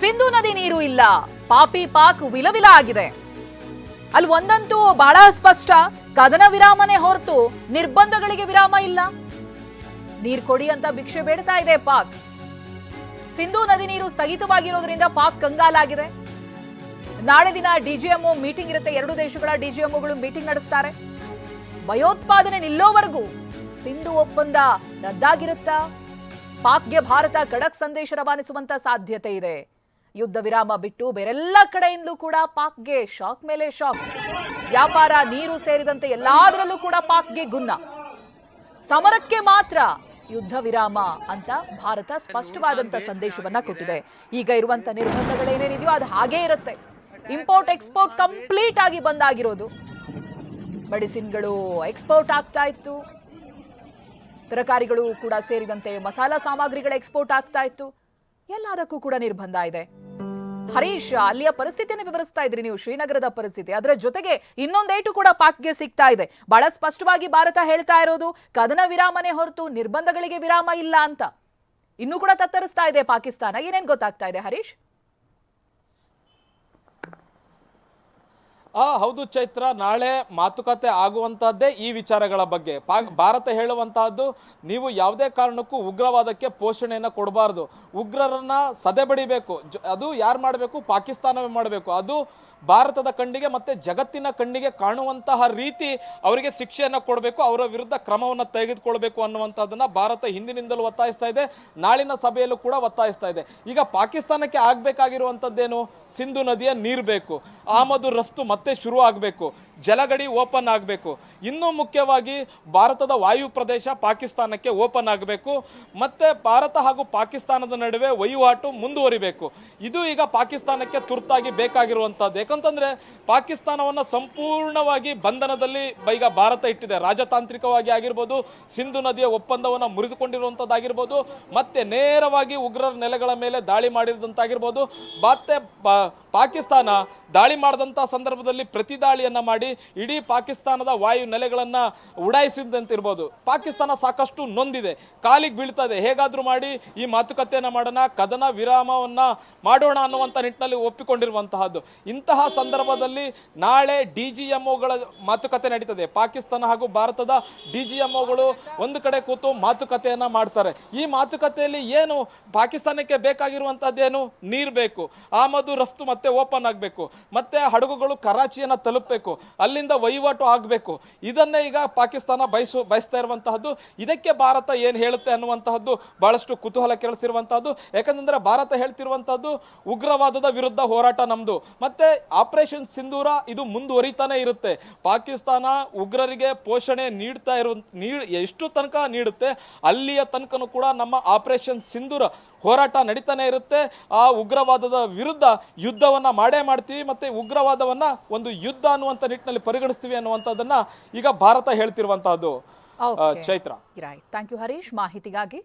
ಸಿಂಧು ನದಿ ನೀರು ಇಲ್ಲ. ಪಾಪಿ ಪಾಕ್ ವಿಲವಿಲ ಆಗಿದೆ ಅಲ್ಲಿ ಒಂದಂತೂ ಬಹಳ ಸ್ಪಷ್ಟ. ಕದನ ವಿರಾಮನೆ ಹೊರತು ನಿರ್ಬಂಧಗಳಿಗೆ ವಿರಾಮ ಇಲ್ಲ. ನೀರ್ ಕೊಡಿ ಅಂತ ಭಿಕ್ಷೆ ಬೇಡ್ತಾ ಇದೆ ಪಾಕ್. ಸಿಂಧು ನದಿ ನೀರು ಸ್ಥಗಿತವಾಗಿರೋದ್ರಿಂದ ಪಾಕ್ ಕಂಗಾಲಾಗಿದೆ. ನಾಳೆ ದಿನ ಡಿಜಿಎಂಒ ಮೀಟಿಂಗ್ ಇರುತ್ತೆ. ಎರಡು ದೇಶಗಳ ಡಿಜಿಎಂಒಗಳು ಮೀಟಿಂಗ್ ನಡೆಸ್ತಾರೆ. ಭಯೋತ್ಪಾದನೆ ನಿಲ್ಲೋವರೆಗೂ ಸಿಂಧು ಒಪ್ಪಂದ ರದ್ದಾಗಿರುತ್ತಾ? ಪಾಕ್ಗೆ ಭಾರತ ಖಡಕ್ ಸಂದೇಶ ರವಾನಿಸುವಂತ ಸಾಧ್ಯತೆ ಇದೆ. ಯುದ್ಧ ವಿರಾಮ ಬಿಟ್ಟು ಬೇರೆಲ್ಲ ಕಡೆಯಿಂದಲೂ ಕೂಡ ಪಾಕ್ಗೆ ಶಾಕ್ ಮೇಲೆ ಶಾಕ್. ವ್ಯಾಪಾರ, ನೀರು ಸೇರಿದಂತೆ ಎಲ್ಲಾದ್ರಲ್ಲೂ ಕೂಡ ಪಾಕ್ಗೆ ಗುನ್ನ. ಸಮರಕ್ಕೆ ಮಾತ್ರ ಯುದ್ಧ ವಿರಾಮ ಅಂತ ಭಾರತ ಸ್ಪಷ್ಟವಾದಂತ ಸಂದೇಶವನ್ನ ಕೊಟ್ಟಿದೆ. ಈಗ ಇರುವಂತ ನಿರ್ಬಂಧಗಳೇನೇನಿದೆಯೋ ಅದು ಹಾಗೇ ಇರುತ್ತೆ. ಇಂಪೋರ್ಟ್, ಎಕ್ಸ್ಪೋರ್ಟ್ ಕಂಪ್ಲೀಟ್ ಆಗಿ ಬಂದಾಗಿರೋದು ಮೆಡಿಸಿನ್ಗಳು ಎಕ್ಸ್ಪೋರ್ಟ್ ಆಗ್ತಾ ಇತ್ತು. ತರಕಾರಿಗಳು ಕೂಡ ಸೇರಿದಂತೆ ಮಸಾಲಾ ಸಾಮಗ್ರಿಗಳ ಎಕ್ಸ್ಪೋರ್ಟ್ ಆಗ್ತಾ ಇತ್ತು. ಎಲ್ಲದಕ್ಕೂ ಕೂಡ ನಿರ್ಬಂಧ ಇದೆ. ಹರೀಶ್, ಅಲ್ಲಿಯ ಪರಿಸ್ಥಿತಿಯನ್ನು ವಿವರಿಸ್ತಾ ಇದ್ರಿ ನೀವು, ಶ್ರೀನಗರದ ಪರಿಸ್ಥಿತಿ. ಅದರ ಜೊತೆಗೆ ಇನ್ನೊಂದೇಟು ಕೂಡ ಪಾಕ್ಗೆ ಸಿಗ್ತಾ ಇದೆ. ಬಹಳ ಸ್ಪಷ್ಟವಾಗಿ ಭಾರತ ಹೇಳ್ತಾ ಇರೋದು, ಕದನ ವಿರಾಮನೆ ಹೊರತು ನಿರ್ಬಂಧಗಳಿಗೆ ವಿರಾಮ ಇಲ್ಲ ಅಂತ. ಇನ್ನೂ ಕೂಡ ತತ್ತರಿಸ್ತಾ ಇದೆ ಪಾಕಿಸ್ತಾನ. ಏನೇನ್ ಗೊತ್ತಾಗ್ತಾ ಇದೆ ಹರೀಶ್? ಆ ಹೌದು ಚೈತ್ರ ನಾಳೆ ಮಾತುಕತೆ ಆಗುವಂತಹದ್ದೇ ಈ ವಿಚಾರಗಳ ಬಗ್ಗೆ. ಭಾರತ ಹೇಳುವಂತಹದ್ದು ನೀವು ಯಾವುದೇ ಕಾರಣಕ್ಕೂ ಉಗ್ರವಾದಕ್ಕೆ ಪೋಷಣೆಯನ್ನ ಕೊಡಬಾರ್ದು. ಉಗ್ರರನ್ನ ಸದೆ ಬಡಿಬೇಕು. ಜ- ಅದು ಯಾರು ಮಾಡಬೇಕು? ಪಾಕಿಸ್ತಾನವೇ ಮಾಡಬೇಕು. ಅದು ಭಾರತದ ಕಣ್ಣಿಗೆ ಮತ್ತೆ ಜಗತ್ತಿನ ಕಣ್ಣಿಗೆ ಕಾಣುವಂತಹ ರೀತಿ ಅವರಿಗೆ ಶಿಕ್ಷೆಯನ್ನ ಕೊಡಬೇಕು, ಅವರ ವಿರುದ್ಧ ಕ್ರಮವನ್ನು ತೆಗೆದುಕೊಳ್ಬೇಕು ಅನ್ನುವಂಥದ್ದನ್ನ ಭಾರತ ಹಿಂದಿನಿಂದಲೂ ಒತ್ತಾಯಿಸ್ತಾ ಇದೆ. ನಾಳಿನ ಸಭೆಯಲ್ಲೂ ಕೂಡ ಒತ್ತಾಯಿಸ್ತಾ ಇದೆ. ಈಗ ಪಾಕಿಸ್ತಾನಕ್ಕೆ ಆಗಬೇಕಾಗಿರುವಂಥದ್ದೇನು ಸಿಂಧು ನದಿಯ ನೀರು ಬೇಕು. ಆಮದು ರಫ್ತು ಮತ್ತೆ ಶುರು ಆಗಬೇಕು ಜಲಗಡಿ ಓಪನ್ ಆಗಬೇಕು. ಇನ್ನೂ ಮುಖ್ಯವಾಗಿ ಭಾರತದ ವಾಯು ಪ್ರದೇಶ ಪಾಕಿಸ್ತಾನಕ್ಕೆ ಓಪನ್ ಆಗಬೇಕು. ಮತ್ತೆ ಭಾರತ ಹಾಗೂ ಪಾಕಿಸ್ತಾನದ ನಡುವೆ ವಹಿವಾಟು ಮುಂದುವರಿಬೇಕು. ಇದು ಈಗ ಪಾಕಿಸ್ತಾನಕ್ಕೆ ತುರ್ತಾಗಿ ಬೇಕಾಗಿರುವಂಥದ್ದು. ಯಾಕಂತಂದರೆ ಪಾಕಿಸ್ತಾನವನ್ನು ಸಂಪೂರ್ಣವಾಗಿ ಬಂಧನದಲ್ಲಿ ಈಗ ಭಾರತ ಇಟ್ಟಿದೆ. ರಾಜತಾಂತ್ರಿಕವಾಗಿ ಆಗಿರ್ಬೋದು, ಸಿಂಧು ನದಿಯ ಒಪ್ಪಂದವನ್ನು ಮುರಿದುಕೊಂಡಿರುವಂಥದ್ದಾಗಿರ್ಬೋದು, ಮತ್ತೆ ನೇರವಾಗಿ ಉಗ್ರರ ನೆಲೆಗಳ ಮೇಲೆ ದಾಳಿ ಮಾಡಿದಂತಾಗಿರ್ಬೋದು. ಮತ್ತೆ ಪಾಕಿಸ್ತಾನ ದಾಳಿ ಮಾಡಿದಂಥ ಸಂದರ್ಭದಲ್ಲಿ ಪ್ರತಿ ದಾಳಿಯನ್ನ ಮಾಡಿ ಇಡೀ ಪಾಕಿಸ್ತಾನದ ವಾಯು ನೆಲೆಗಳನ್ನ ಉಡಾಯಿಸಿದಂತಿರ್ಬೋದು. ಪಾಕಿಸ್ತಾನ ಸಾಕಷ್ಟು ನೊಂದಿದೆ, ಕಾಲಿಗೆ ಬೀಳ್ತದೆ. ಹೇಗಾದ್ರೂ ಮಾಡಿ ಈ ಮಾತುಕತೆಯನ್ನ ಮಾಡೋಣ, ಕದನ ವಿರಾಮವನ್ನ ಮಾಡೋಣ ಅನ್ನುವಂಥ ನಿಟ್ಟಿನಲ್ಲಿ ಒಪ್ಪಿಕೊಂಡಿರುವಂತಹದ್ದು. ಇಂತಹ ಸಂದರ್ಭದಲ್ಲಿ ನಾಳೆ ಡಿ ಜಿ ಎಂಒಗಳ ಮಾತುಕತೆ ನಡೀತದೆ. ಪಾಕಿಸ್ತಾನ ಹಾಗೂ ಭಾರತದ ಡಿ ಜಿ ಒಂದು ಕಡೆ ಕೂತು ಮಾತುಕತೆಯನ್ನ ಮಾಡ್ತಾರೆ. ಈ ಮಾತುಕತೆಯಲ್ಲಿ ಏನು ಪಾಕಿಸ್ತಾನಕ್ಕೆ ಬೇಕಾಗಿರುವಂಥದ್ದೇನು ನೀರು ಬೇಕು. ಆಮದು ರಫ್ತು ಮತ್ತೆ ಓಪನ್ ಆಗಬೇಕು. ಮತ್ತೆ ಹಡಗುಗಳು ಕರಾಚಿಯನ್ನ ತಲುಪಬೇಕು, ಅಲ್ಲಿಂದ ವಹಿವಾಟು ಆಗಬೇಕು. ಇದನ್ನೇ ಈಗ ಪಾಕಿಸ್ತಾನ ಬಯಸು, ಬಯಸ್ತಾ ಇರುವಂತಹದ್ದು. ಇದಕ್ಕೆ ಭಾರತ ಏನು ಹೇಳುತ್ತೆ ಅನ್ನುವಂತಹದ್ದು ಬಹಳಷ್ಟು ಕುತೂಹಲ ಕೆರಳಿಸಿರುವಂತಹದ್ದು. ಯಾಕಂದರೆ ಭಾರತ ಹೇಳ್ತಿರುವಂಥದ್ದು ಉಗ್ರವಾದದ ವಿರುದ್ಧ ಹೋರಾಟ ನಮ್ದು. ಮತ್ತೆ ಆಪರೇಷನ್ ಸಿಂಧೂರ ಇದು ಮುಂದುವರಿತಾನೆ ಇರುತ್ತೆ. ಪಾಕಿಸ್ತಾನ ಉಗ್ರರಿಗೆ ಪೋಷಣೆ ನೀಡ್ತಾ ಇರುವ ಎಷ್ಟು ತನಕ ನೀಡುತ್ತೆ. ಅಲ್ಲಿಯ ತನಕನೂ ಕೂಡ ನಮ್ಮ ಆಪರೇಷನ್ ಸಿಂಧೂರ ಹೋರಾಟ ನಡೀತಾನೆ ಇರುತ್ತೆ. ಆ ಉಗ್ರವಾದದ ವಿರುದ್ಧ ಯುದ್ಧವನ್ನ ಮಾಡೇ ಮಾಡ್ತೀವಿ ಮತ್ತೆ ಉಗ್ರವಾದವನ್ನ ಒಂದು ಯುದ್ಧ ಅನ್ನುವಂಥ ನಿಟ್ಟಿನಲ್ಲಿ ಪರಿಗಣಿಸ್ತೀವಿ ಅನ್ನುವಂಥದ್ದನ್ನ ಈಗ ಭಾರತ ಹೇಳ್ತಿರುವಂತಹದ್ದು. ಚೈತ್ರ. ಥ್ಯಾಂಕ್ ಯು ಹರೀಶ್ ಮಾಹಿತಿಗಾಗಿ